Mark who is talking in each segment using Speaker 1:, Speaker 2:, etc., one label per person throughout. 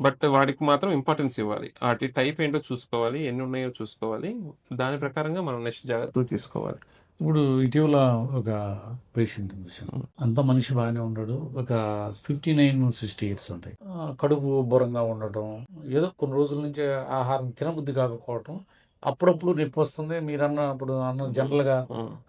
Speaker 1: But వాడికి మాత్రం importance ఇవ్వాలి. వాటి టైప్ ఏంటో చూసుకోవాలి. ఎన్ని ఉన్నాయో చూసుకోవాలి. దాని ప్రకారంగా మనం నెక్స్ట్ జాగ్రత్తలు తీసుకోవాలి.
Speaker 2: ఇప్పుడు ఇటీవల ఒక పేషెంట్ చూసాను. అంతా మనిషి బాగానే ఉన్నాడు. ఒక 59, 60 ఇయర్స్ ఉంటాయి. కడుపు ఉబ్బరంగా ఉండటం, ఏదో కొన్ని రోజుల నుంచి ఆహారం తినబుద్ధి కాకపోవటం, అప్పుడప్పుడు నొప్పొస్తుంది. మీరన్నప్పుడు అన్న జనరల్‌గా.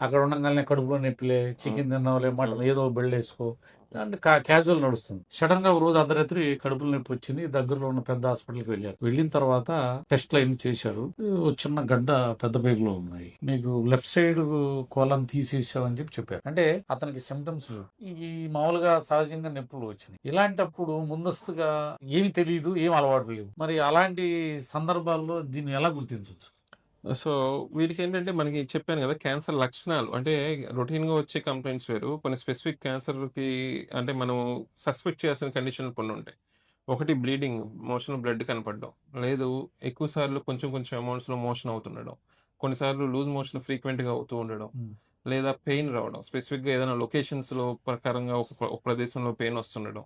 Speaker 2: అక్కడ ఉండంగానే కడుపులో నొప్పిలే. చికెన్ తిన్నావులే, మటన్. ఏదో బెల్లేసుకో అండ్ క్యాజువల్ నడుస్తుంది. సడెన్‌గా ఒక రోజు అర్ధరాత్రి కడుపులో నొప్పి వచ్చింది. దగ్గరలో ఉన్న పెద్ద హాస్పిటల్‌కి వెళ్ళారు. వెళ్ళిన తర్వాత టెస్ట్ లైన్ చేశారు. చిన్న గడ్డ పెద్ద పేగులో ఉన్నాయి. మీకు లెఫ్ట్ సైడ్ కోలన్ తీసేసామని చెప్పి చెప్పారు. అంటే అతనికి సిమ్టమ్స్ లేవు. ఈ మామూలుగా సహజంగా నొప్పులు వచ్చినాయి. ఇలాంటప్పుడు ముందస్తుగా ఏమి తెలియదు ఏం అలవాటు లేవు. మరి అలాంటి సందర్భాల్లో దీన్ని ఎలా గుర్తించవచ్చు
Speaker 1: సో, వీటికేంటంటే మనకి చెప్పాను గదా! క్యాన్సర్ లక్షణాలు అంటే రొటీన్‌గా వచ్చే కంప్లెయింట్స్ వేరు. కొన్ని స్పెసిఫిక్ క్యాన్సర్‌కి అంటే మనం సస్పెక్ట్ చేయాల్సిన కండిషన్‌లు కొన్నుంటాయి. ఒకటి బ్లీడింగ్, మోషన్‌లో బ్లడ్ కనపడడం. లేదు ఎక్కువ సార్లు కొంచెం కొంచెం అమౌంట్స్‌లో మోషన్ అవుతుండడం. కొన్నిసార్లు లూజ్ మోషన్ ఫ్రీక్వెంట్‌గా అవుతూ ఉండడం.
Speaker 2: హ్మ్.
Speaker 1: లేదా పెయిన్ రావడం. స్పెసిఫిక్‌గా ఏదైనా లొకేషన్స్‌లో ప్రకారంగా ఒక ఒక ప్రదేశంలో పెయిన్ వస్తుండడం.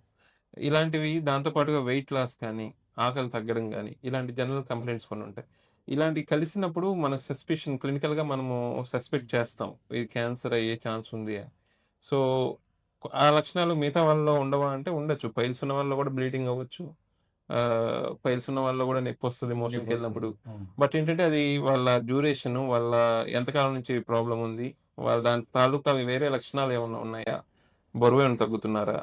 Speaker 1: ఇలాంటివి దాంతో పాటుగా వెయిట్ లాస్ కానీ, ఆకలి తగ్గడం గానీ, ఇలాంటి జనరల్ కంప్లెయింట్స్ కొన్నుంటాయి. ఇలాంటివి కలిసినప్పుడు మనకు సస్పిషన్ క్లినికల్‌గా మనము సస్పెక్ట్ చేస్తాం. ఇది క్యాన్సర్ అయ్యే ఛాన్స్ ఉంది. సో, ఆ లక్షణాలు మిగతా వాళ్ళలో ఉండవా అంటే ఉండొచ్చు. పైల్స్ ఉన్న వాళ్ళలో కూడా బ్లీడింగ్ అవ్వచ్చు. పైల్స్ ఉన్న వాళ్ళలో కూడా నొప్పొస్తది మోషన్‌కెళ్ళినప్పుడు.
Speaker 2: నొప్పొస్తుంది. అవును.
Speaker 1: బట్ ఏంటంటే అది వాళ్ళ డ్యూరేషను, వాళ్ళ ఎంతకాలం నుంచి ప్రాబ్లమ్ ఉంది, వాళ్ళ దాని తాలూకా వేరే లక్షణాలు ఏమన్నా ఉన్నాయా? బరువేమైనా తగ్గుతున్నారా?